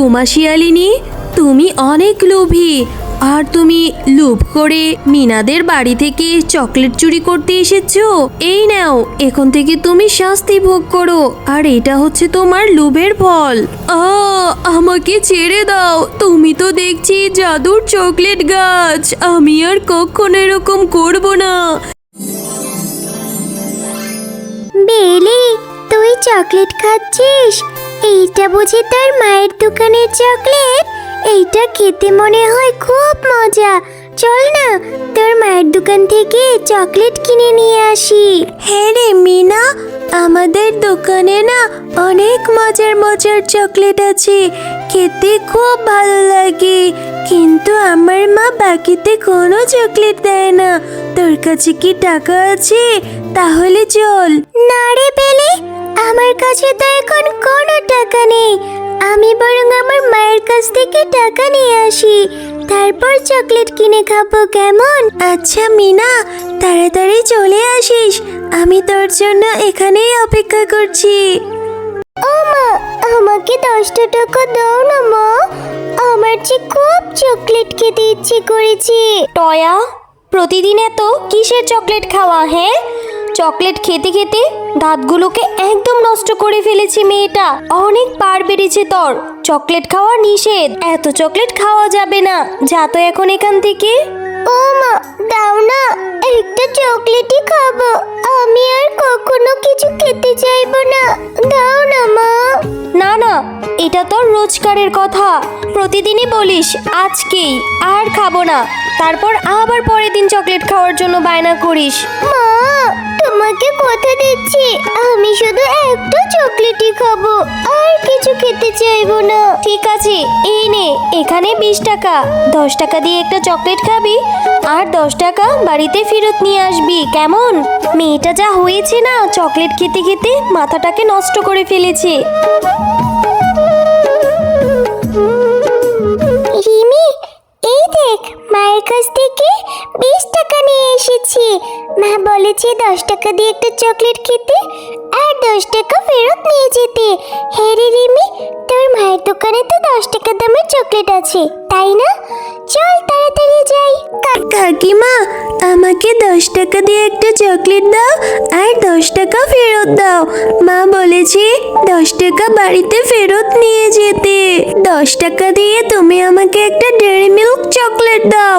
রুমা শিয়ালিনী, তুমি অনেক লোভী। আর তুমি লোভ করে মিনাদের বাড়ি থেকে চকলেট চুরি করতে এসেছ? এই নাও, এখন থেকে তুমি শাস্তি ভোগ করো। আর এটা হচ্ছে তোমার লোভের ফল। আমাকে ছেড়ে দাও। তুমি তো দেখছি জাদুর চকলেট গাছ। আমি আর কখনো এরকম করব না। বেলি, তুই চকলেট খাচ্ছিস? এইটা বুঝি তার মায়ের দোকানের চকলেট? এইটা খেতে মনে হয় খুব মজা। চল না, তোর মায়ের দোকান থেকে চকলেট কিনে নিয়ে আসি। হ্যাঁ রে মিনা, আমাদের দোকানে না অনেক মজার মজার চকলেট আছে। খেতে খুব ভালো লাগে। কিন্তু আমার মা বাকিতে কোনো চকলেট দেয় না। তোর কাছে কি টাকা আছে? তাহলে চল। না রে পেলে আমার কাছে তো এখন কোনো টাকা নেই। আমি বরং আমার মায়ের কাছ থেকে টাকা নিয়ে আসি। তারপর চকলেট কিনে খাব কেমন? আচ্ছা মিনা তাড়াতাড়ি চলে আসিস। আমি তোর জন্য এখানেই অপেক্ষা করছি। ও মা আমাকে দশটা টাকা দাও না মা। আমার যে খুব চকলেট খেতে ইচ্ছে করেছে। টয়া প্রতিদিন এত কিসের চকলেট খাওয়া হ্যাঁ? চকলেট খেতে খেতে দাঁতগুলোকে একদম নষ্ট করে ফেলেছে মেয়েটা। অনেক পার বেড়েছে তোর। চকলেট খাওয়া নিষেধ। এত চকলেট খাওয়া যাবে না। যা তো এখন এখান থেকে। ও মা দাও না একটা চকলেটই খাব। আমি আর কখনো কিছু খেতে চাইব না। দাও না মা। না না এটা তোর রোজগারের কথা। প্রতিদিনই বলিস আজকেই আর খাব না। তারপর আবার পরের দিন চকলেট খাওয়ার জন্য বায়না করিস। মা তোমাকে কথা দিচ্ছি। আমি শুধু একটা চকলেটই খাব। আর কিছু খেতে চাইব না। ঠিক আছে, এই নে, এখানে বিশ টাকা। দশ টাকা দিয়ে একটা চকলেট খাবি, আর দশ টাকা বাড়িতে ফেরত নিয়ে আসবি। কেমন? মেয়েটা যা হয়েছে না, চকলেট খেতে খেতে মাথাটাকে নষ্ট করে ফেলেছে। রিমি, এই দেখ, মায়ের কাছ থেকে বিশ টাকা নিয়ে এসেছি। দশ টাকা দিয়ে একটা চকলেট খেতে, আর দশ টাকা ফেরত হ্যাঁ রে রিমি তোর মায়ের দোকানে তো দশ টাকা দামের চকলেট আছে তাই না? কাকিমা, আমাকে দশ টাকা দিয়ে একটা চকলেট দাও আর দশ টাকা ফেরত দাও। মা বলেছে দশ টাকা বাড়িতে ফেরত নিয়ে যেতে। দশ টাকা দিয়ে তুমি আমাকে একটা ডেয়ারি মিল্ক চকলেট দাও।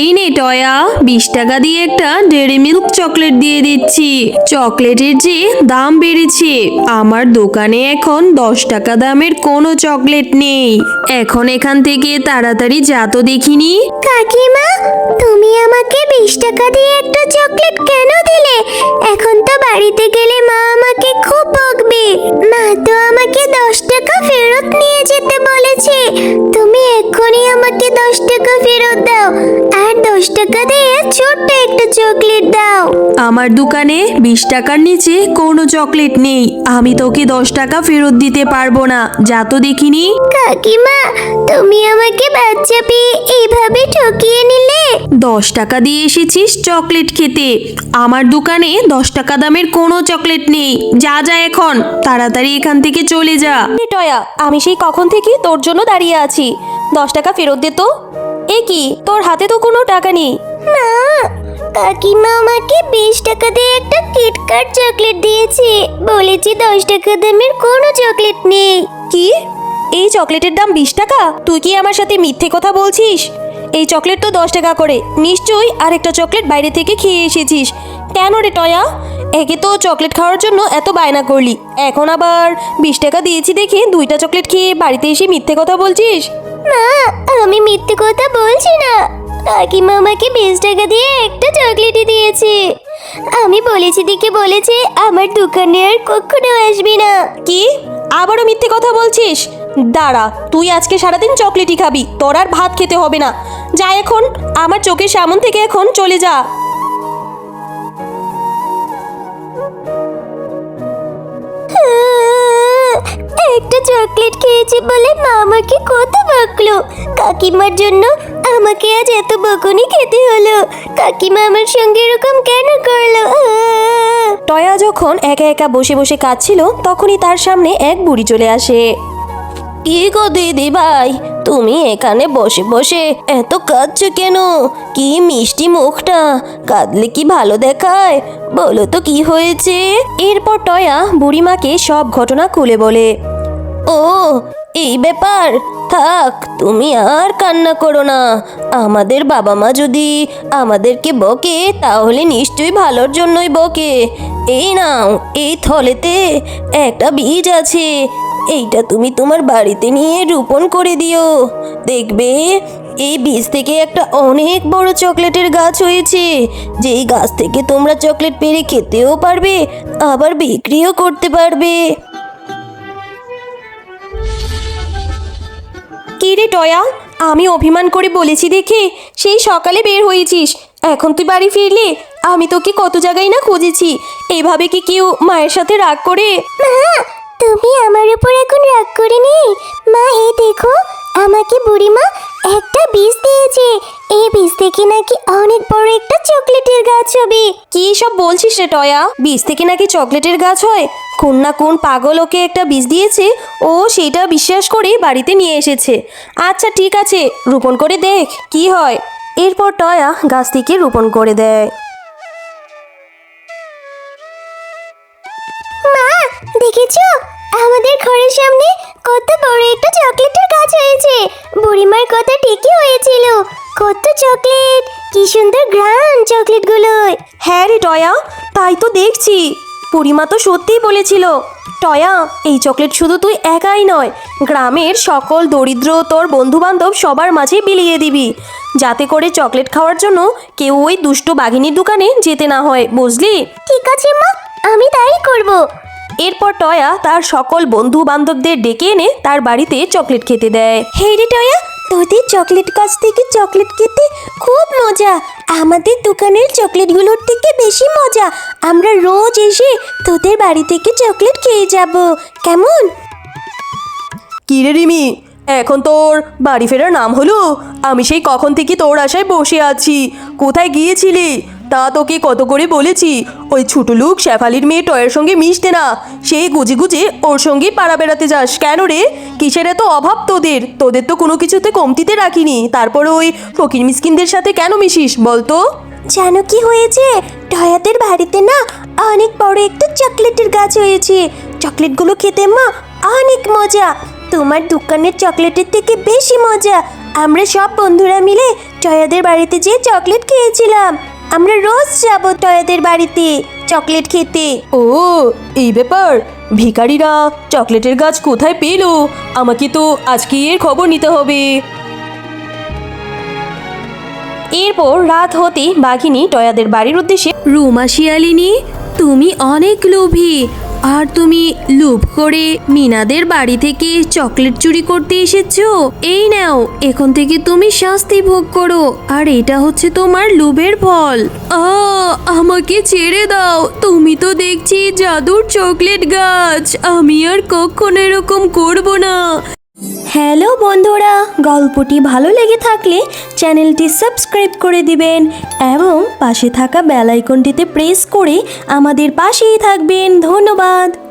এই নে টয়া, বিশ টাকা দিয়ে একটা ডেরি মিল্ক চকলেট দিয়ে দিচ্ছি। চকলেটের যে দাম বেড়েছে, আমার দোকানে এখন দশ টাকা দামের কোনো চকলেট নেই। এখন এখান থেকে তাড়াতাড়ি যা তো দেখিনি। কাকিমা তুমি আমাকে বিশ টাকা দিয়ে একটা চকলেট কেন দিলে? এখন তো বাড়িতে গেলে মা আমাকে খুব বকবে। মা তো আমাকে দশ টাকা ফেরত নিয়ে যেতে বলেছে। তুমি এক্ষুনি আমাকে দশ টাকা ফেরত দাও। দশ টাকা দিয়ে ছোট্ট একটা চকলেট দাও। আমার দোকানে বিশ টাকার নিচে কোনো চকলেট নেই। আমি তোকে দশ টাকা ফেরত দিতে পারব না। যা তো দেখিনি। কাকিমা তুমি আমাকে বাচ্চা পেয়ে এইভাবে ঠকিয়ে নিলে? দশ টাকা দিয়ে এসেছিস চকলেট খেতে। আমার দোকানে দশ টাকা দামের কোনো চকলেট নেই। যা যা এখন। তাড়াতাড়ি এখান থেকে চলে যা। টয়া আমি সেই কখন থেকে তোর জন্য দাঁড়িয়ে আছি। দশ টাকা ফেরত দে তো। এ কি? তোর হাতে তো কোনো টাকা নেই। না কাকিমা আমাকে বিশ টাকা দিয়ে একটা কিটকাট চকলেট দিয়েছে। বলেছে দশ টাকা দামের কোনো চকলেট নেই। কি? এই চকলেটের দাম বিশ টাকা? তুই কি আমার সাথে মিথ্যে কথা বলছিস? এই চকলেট তো দশ টাকা করে। নিশ্চয়ই আরেকটা চকলেট বাইরে থেকে খেয়ে এসেছিস। কেন রে টয়া? একে তো চকলেট খাওয়ার জন্য এত বায়না করলি। এখন আবার বিশ টাকা দিয়েছি দেখে দুইটা চকলেট খেয়ে বাড়িতে এসে মিথ্যে কথা বলছিস? না আমি মিথ্যে কথা বলছি না। কাকিমা আমাকে বিশ টাকা দিয়ে একটা চকলেটই দিয়েছে। আমি বলেছি দিকে বলেছে আমার দোকানে আর কখনো আসবি না। কি? আবারও মিথ্যে কথা বলছিস? দাঁড়া, তুই আজকে সারাদিন চকলেটই খাবি, তোর আর ভাত খেতে হবে না। যা এখন, আমার চোখের সামন থেকে এখন চলে যা। খেয়েছি বলে মা আমাকে কত বকলো। কাকিমার জন্য আমাকে আজ এত বকুনি খেতে হলো। কাকিমা আমার সঙ্গে এরকম কেন করল? টয়া যখন একা একা বসে বসে কাঁদছিল তখনই তার সামনে এক বুড়ি চলে আসে। কি গো দিদি ভাই তুমি এখানে বসে বসে এত কাঁদছো কেন? কি মিষ্টি মুখটা কাঁদলে কি ভালো দেখায়? বলো তো কি হয়েছে? এরপর টয়া বুড়িমাকে সব ঘটনা খুলে বলে। ও এই ব্যাপার, থাক, তুমি আর কান্না করো না। আমাদের বাবা মা যদি আমাদেরকে বকে, তাহলে নিশ্চয়ই ভালোর জন্যই বকে। এই নাও, এই থলেতে একটা বীজ আছে। এইটা তুমি তোমার বাড়িতে নিয়ে রোপণ করে দিও। দেখবে, এই বীজ থেকে একটা অনেক বড় চকলেটের গাছ হয়েছে। যেই গাছ থেকে তোমরা চকলেট পেরে খেতেও পারবে, আবার বিক্রিও করতে পারবে। টয়া আমি অভিমান করে বলেছি দেখে, সেই সকালে বের হয়েছিস। এখন তুই বাড়ি ফিরলি? আমি তোকে কত জায়গায় না খুঁজেছি। এভাবে কি কেউ মায়ের সাথে রাগ করে? মা, তুমি আমার উপর এখন রাগ করে নেই মা, এই দেখো। আমাকে বুড়িমা একটা বীজ দিয়েছে। এই বীজ থেকে নাকি অনেক বড় একটা চকলেটের গাছ হবে। কি সব বলছিস রে টয়া? বীজ থেকে নাকি চকলেটের গাছ হয়? কোন না কোন পাগল ওকে একটা বীজ দিয়েছে ও সেটা বিশ্বাস করে বাড়িতে নিয়ে এসেছে। আচ্ছা ঠিক আছে রোপণ করে দেখ কি হয়? এরপর টয়া গাছটিকে রোপণ করে দেয়। মা দেখেছ? ঘরের সামনে কত বড় একটা চকলেটের গাছ হয়েছে। বুড়িমার কথা ঠিকই হয়েছিল। কত চকলেট! কি সুন্দর গ্রাম চকলেটগুলোর হ্যাঁ রে টয়া তাই তো দেখছি। পরিমা তো সত্যিই বলেছিল টয়া এই চকলেট শুধু তুই একাই নয় গ্রামের সকল দরিদ্র তোর বন্ধু বান্ধব সবার মাঝে বিলিয়ে দিবি। যাতে করে চকলেট খাওয়ার জন্য কেউ ওই দুষ্ট বাঘিনীর দোকানে যেতে না হয় বুঝলি? ঠিক আছে মা আমি তাই করব। এরপর টয়া তার সকল বন্ধু বান্ধবদের ডেকে এনে তার বাড়িতে চকলেট খেতে দেয়। হেই রে টয়া তোদের চকলেট গাছ থেকে চকলেট খেতে খুব মজা। আমাদের দোকানের চকলেটগুলোর থেকে বেশি মজা। আমরা রোজ এসে তোদের বাড়ি থেকে চকলেট খেয়ে যাব। কেমন? কি রে রিমি এখন তোর বাড়ি ফেরার নাম হলো? আমি সেই কখন থেকে তোর আশায় বসে আছি। কোথায় গিয়েছিলি? তা তোকে কত করে বলেছি? ওই ছোট লোক শেফালির মেয়ে টয়ের সঙ্গে মিশতে না। সেই গুজে গুজে ওর সঙ্গে পাড়া বেড়াতে যাস। কেন রে? কিসের এত অভাব তোদের? তোদের তো কোনো কিছুতে কমতিতে রাখিনি। তারপর ওই ফকির মিসকিনদের সাথে কেন মিশিস বলতো জানো কি হয়েছে? টয়াদের বাড়িতে না অনেক বড় একটা চকলেটের গাছ হয়েছে। চকলেটগুলো খেতে মা অনেক মজা। তোমার দোকানের চকলেটের থেকে বেশি মজা। আমরা সব বন্ধুরা মিলে টয়াদের বাড়িতে যেয়ে চকলেট খেয়েছিলাম। আমরা রোজ যাব টয়াদের বাড়িতে চকলেট খেতে। ও এই ব্যাপার? ভিখারিরা চকলেটের গাছ কোথায় পেল? আমাকে তো আজকে এর খবর নিতে হবে। এরপর রাত হতে বাঘিনী টয়াদের বাড়ির উদ্দেশ্যে রুমা শিয়ালিনী তুমি অনেক লোভী। আর তুমি লুপ করে মিনাদের বাড়ি থেকে চকলেট চুরি করতে এসেছ? এই নাও, এখন থেকে তুমি শাস্তি ভোগ করো। আর এটা হচ্ছে তোমার লুভের ফল। আমাকে ছেড়ে দাও। তুমি তো দেখছি জাদুর চকলেট গাছ। আমি আর কখনো এরকম করব না। হ্যালো বন্ধুরা, গল্পটি ভালো লেগে থাকলে চ্যানেলটি সাবস্ক্রাইব করে দিবেন এবং পাশে থাকা বেল আইকনটিতে প্রেস করে আমাদের পাশেই থাকবেন। ধন্যবাদ।